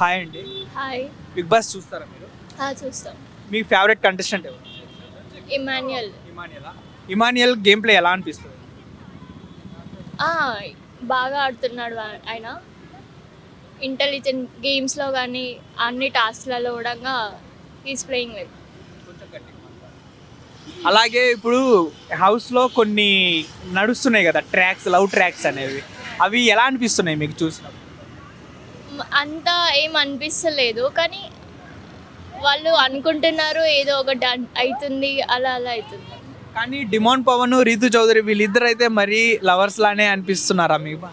Hi అండి. Hi. Big boss చూస్తారా మీరు? ఆ, చూస్తాం. మీ ఫేవరెట్ కంటెస్టెంట్ ఎవరు? ఇమాన్యుయల్. ఇమానియలా ఇమానియల్ గేమ్ ప్లే ఎలా అనిపిస్తుంది? ఆ, బాగా ఆడుతున్నాడు ఆ- ఆయన. ఇంటెలిజెంట్ గేమ్స్లో కానీ అన్ని టాస్క్లలో కూడా ఈస్ ప్లేయింగ్ వెల్ అలాగే ఇప్పుడు హౌస్లో కొన్ని నడుస్తున్నాయి కదా ట్రాక్స్ లవ్ ట్రాక్స్ అనేవి. అవి ఎలా అనిపిస్తున్నాయి మీకు చూసినప్పుడు? అంత ఏం అనిపిస్తలేదు కానీ వాళ్ళు అనుకుంటున్నారు ఏదో ఒకటి అవుతుంది అలా అలా అవుతుంది కానీ డిమాండ్ పవన్ రీతు చౌదరి వీళ్ళిద్దరు అయితే మరీ లవర్స్ లానే అనిపిస్తున్నారా మీకు?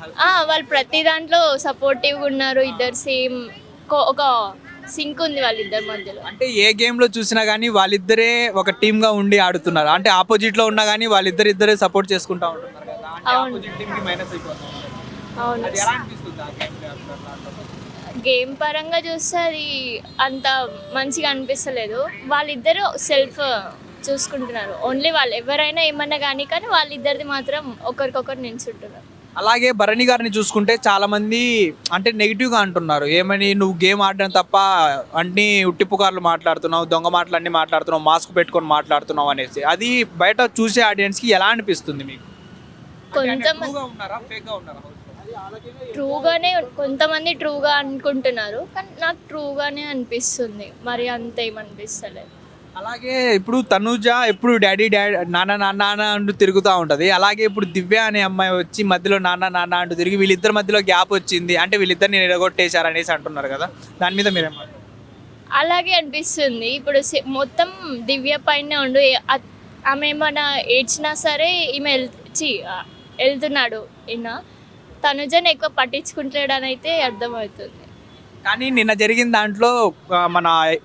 వాళ్ళు ప్రతి దాంట్లో సపోర్టివ్గా ఉన్నారు ఇద్దరు సేమ్ ఒక సింక్ ఉంది వాళ్ళిద్దరి మధ్యలో. అంటే ఏ గేమ్లో చూసినా కానీ వాళ్ళిద్దరే ఒక టీమ్గా ఉండి ఆడుతున్నారు. అంటే ఆపోజిట్లో ఉన్నా కానీ వాళ్ళిద్దరు ఇద్దరే సపోర్ట్ చేసుకుంటా ఉంటున్నారు కదా. అవును. గేమ్ పరంగా చూస్తే అది అంత మంచిగా అనిపిస్తలేదు. వాళ్ళిద్దరూ సెల్ఫ్ చూసుకుంటున్నారు. ఓన్లీ వాళ్ళు ఎవరైనా ఏమన్నా కానీ కానీ వాళ్ళిద్దరిది మాత్రం ఒకరికొకరు నిల్చుంటున్నారు. అలాగే భరణి గారిని చూసుకుంటే చాలా మంది అంటే నెగిటివ్గా అంటున్నారు. ఏమని నువ్వు గేమ్ ఆడడం తప్ప అన్ని ఉట్టి పుకార్లు మాట్లాడుతున్నావు దొంగ మాటలు అన్ని మాట్లాడుతున్నావు మాస్క్ పెట్టుకొని మాట్లాడుతున్నావు అనేసి. అది బయట చూసే ఆడియన్స్కి ఎలా అనిపిస్తుంది మీకు? కొంచెం ట్రూగానే కొంతమంది ట్రూగా అనుకుంటున్నారు కానీ నాకు ట్రూగానే అనిపిస్తుంది. మరి అంత ఏమనిపిస్తలేదు అలాగే ఇప్పుడు తనుజ ఎప్పుడు డాడీ డాడీ నాన్న నాన్న నాన్న అంటూ తిరుగుతూ ఉంటుంది. అలాగే ఇప్పుడు దివ్య అనే అమ్మాయి వచ్చి మధ్యలో నాన్న నాన్న అంటూ తిరిగి వీళ్ళిద్దరి మధ్యలో గ్యాప్ వచ్చింది. అంటే వీళ్ళిద్దరిని నిలగొట్టేశారు అనేసి అంటున్నారు కదా. దాని మీద మీరేమంటారు అలాగే అనిపిస్తుంది. ఇప్పుడు మొత్తం దివ్య పైన ఉండు. ఆమె ఏమైనా ఏడ్చినా సరే ఈమె వెళ్తున్నాడు ఈయన. తనుజని ఎక్కువ పట్టించుకుంటాడని అయితే అర్థమవుతుంది. కానీ నిన్న జరిగిన దాంట్లో మన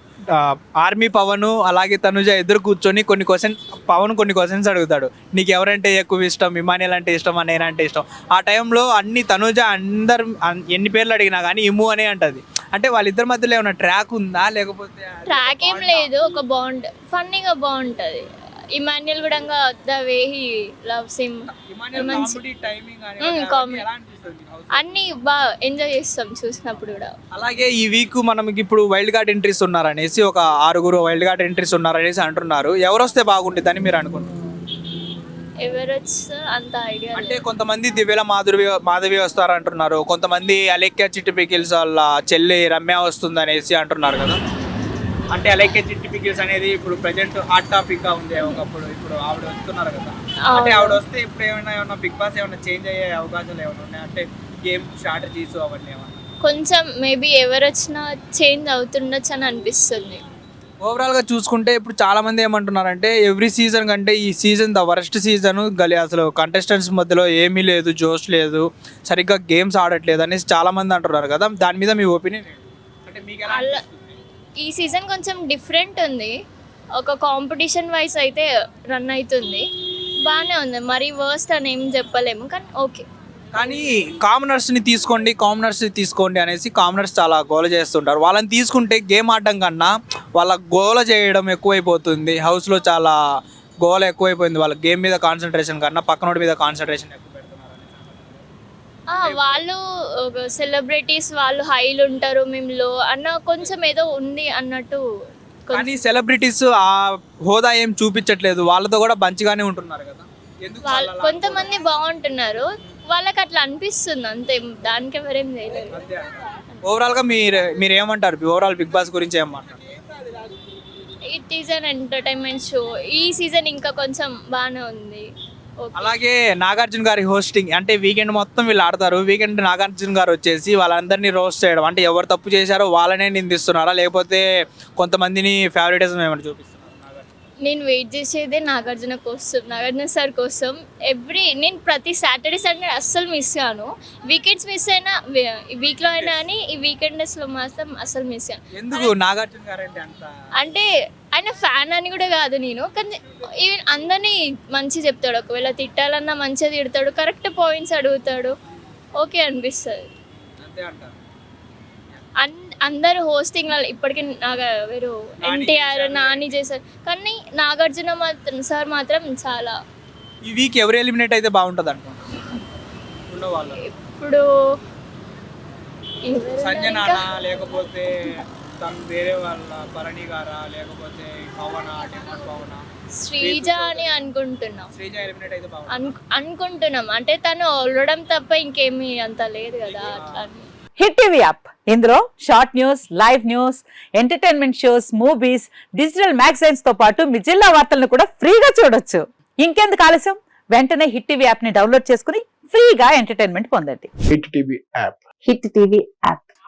ఆర్మీ పవన్ అలాగే తనుజ ఎదురు కూర్చొని కొన్ని క్వశ్చన్ పవన్ కొన్ని క్వశ్చన్స్ అడుగుతాడు. నీకు ఎవరంటే ఎక్కువ ఇష్టం? ఇమానియల్ అంటే ఇష్టం నేనంటే ఇష్టం? ఆ టైంలో అన్ని తనుజ అందరు అన్- ఎన్ని పేర్లు అడిగినా కానీ ఇమ్ము అనే అంటది. అంటే వాళ్ళిద్దరి మధ్యలో ఏమైనా ట్రాక్ ఉందా? లేకపోతే ట్రాక్ ఏం లేదు ఒక బాగుంట ఫన్నీగా బాగుంటుంది. ఇమాన్యుల్ కూడా the way he loves him. Emmanuel మంచి- కామెడీ టైమింగ్ అని మ్మ్, అవన్నీ కామెడీ. ఎలా అనిపిస్తుంది మీకు house లో? అన్నీ బాగా ఎంజాయ్ చేస్తాం చూసినప్పుడు కూడా. అలాగే ఈ వీక్ మనకి ఇప్పుడు వైల్డ్ కార్డ్ ఎంట్రీస్ ఉన్నారనేసి ఒక ఆరుగురు వైల్డ్ కార్డ్ ఎంట్రీస్ ఉన్నారనేసి అంటున్నారు. ఎవరు వస్తే బాగుంటుందని మీరు అనుకుంటున్నారు? వచ్చి అంత ఐడియా అంటే కొంతమంది దివ్యల మాధురి మాధవి వస్తారు అంటున్నారు కొంతమంది అలేఖ్య చిట్టి పికిల్స్ వాళ్ళ చెల్లి రమ్య వస్తుంది అనేసి అంటున్నారు కదా. అంటే అలేఖ్య చిట్టి పికిల్స్ అనేది ఇప్పుడు ప్రజెంట్ హాట్ టాపిక్గా ఉంది ఒకప్పుడు. ఇప్పుడు ఆవిడ వస్తున్నారు కదా. అంటే ఆవిడ వస్తే ఇప్పుడు ఏమైనా ఏమైనా బిగ్ బాస్ ఏమైనా చేంజ్ అయ్యే అవకాశాలు ఏమైనా ఉన్నాయి? అంటే గేమ్ స్ట్రాటజీస్ అవన్నీ ఏమైనా? కొంచెం మేబీ ఎవరు వచ్చినా చేంజ్ అవుతుండొచ్చు అని అనిపిస్తుంది. ఓవరాల్గా చూసుకుంటే ఇప్పుడు చాలా మంది ఏమంటున్నారంటే ఎవ్రీ సీజన్ కంటే ఈ సీజన్ ద వరస్ట్ సీజన్ గలి. అసలు కంటెస్టెంట్స్ మధ్యలో ఏమీ లేదు జోష్ లేదు సరిగ్గా గేమ్స్ ఆడట్లేదు అనేసి చాలా మంది అంటున్నారు కదా. దాని మీద మీ ఒపీనియన్ అంటే మీకు? ఈ సీజన్ కొంచెం డిఫరెంట్ ఉంది. ఒక కాంపిటీషన్ వైస్ అయితే రన్ అవుతుంది బాగానే ఉంది. మరి వర్స్ట్ అని ఏం చెప్పలేము కానీ ఓకే. కానీ కామనర్స్ని తీసుకోండి కామనర్స్ని తీసుకోండి అనేసి కామనర్స్ చాలా గోల చేస్తుంటారు. వాళ్ళని తీసుకుంటే గేమ్ ఆడడం కన్నా వాళ్ళ గోల చేయడం ఎక్కువైపోతుంది. హౌస్లో చాలా గోల ఎక్కువైపోయింది వాళ్ళ గేమ్ మీద కాన్సన్ట్రేషన్ కన్నా పక్కనోడి మీద కాన్సన్ట్రేషన్ ఎక్కువ. వాళ్ళు సెలబ్రిటీస్ వాళ్ళు హైలు ఉంటారు మేము లో అన్న కొంచెం ఏదో ఉంది అన్నట్టు కానీ సెలబ్రిటీస్ ఆ హోదా ఏం చూపించట్లేదు. వాళ్ళతో కూడా మంచిగానే ఉంటున్నారు కదా. కొంతమంది బాగుంటున్నారు. వాళ్ళకి అట్లా అనిపిస్తుంది అంతే దానికి ఎవరేం చేయలేదు? ఓవరాల్గా మీరు మీరు ఏమంటారు? ఓవరాల్ బిగ్ బాస్ గురించి ఏమంటారు it is an entertainment show ఈ సీజన్ ఇంకా కొంచెం బాగానే ఉంది. అలాగే నాగార్జున గారి హోస్టింగ్ అంటే వీకెండ్ మొత్తం వీళ్ళు ఆడతారు. వీకెండ్ నాగార్జున గారు వచ్చేసి వాళ్ళందరినీ రోస్ట్ చేయడం. అంటే ఎవరు తప్పు చేశారో వాళ్ళనే నిందిస్తున్నారా? లేకపోతే కొంతమందిని ఫేవరెటిజం ఏమైనా చూపిస్తున్నారు నేను వెయిట్ చేసేదే నాగార్జున కోసం నాగార్జున సార్ కోసం. ఎవ్రీ నేను ప్రతి సాటర్డే సండే అస్సలు మిస్ కాను. వీకెండ్స్ మిస్ అయినా వీక్లో అయినా అని ఈ వీకెండ్స్లో మాత్రం అస్సలు మిస్ కాను. ఎందుకు? నాగార్జున గారు అంటే ఆయన ఫ్యాన్ అని కూడా కాదు నేను. కానీ ఈవెన్ అందరినీ మంచి చెప్తాడు. ఒకవేళ తిట్టాలన్నా మంచిగా తిడతాడు. కరెక్ట్ పాయింట్స్ అడుగుతాడు. ఓకే అనిపిస్తుంది. అన్ అందరు హోస్టింగ్ ఇప్పటికీ నాగా వేరు ఎన్టీఆర్. నాని చేశారు. కానీ నాగార్జున మాత్రం సార్ మాత్రం చాలా ఈ వీక్ ఎవరు ఎలిమినేట్ అయితే బాగుంటుంది వాళ్ళు ఇప్పుడు లేకపోతే తను వేరే వాళ్ళ భరణి గారా లేకపోతే పవన పవన? శ్రీజ అని అనుకుంటున్నాం. శ్రీజ ఎలిమినేట్ అయితే బాగుంది అను అనుకుంటున్నాం. అంటే తను ఒళ్ళడం తప్ప ఇంకేమీ అంత లేదు కదా అట్లా అని. Hit TV app. ఇందులో short news live news entertainment shows movies digital మ్యాగజైన్స్తో పాటు మీ జిల్లా వార్తలను కూడా ఫ్రీగా చూడొచ్చు. ఇంకెందుకు ఆలస్యం? వెంటనే హిట్ టీవీ యాప్ని డౌన్లోడ్ చేసుకుని ఫ్రీగా ఎంటర్టైన్మెంట్ పొందండి. Hit TV app. Hit TV app.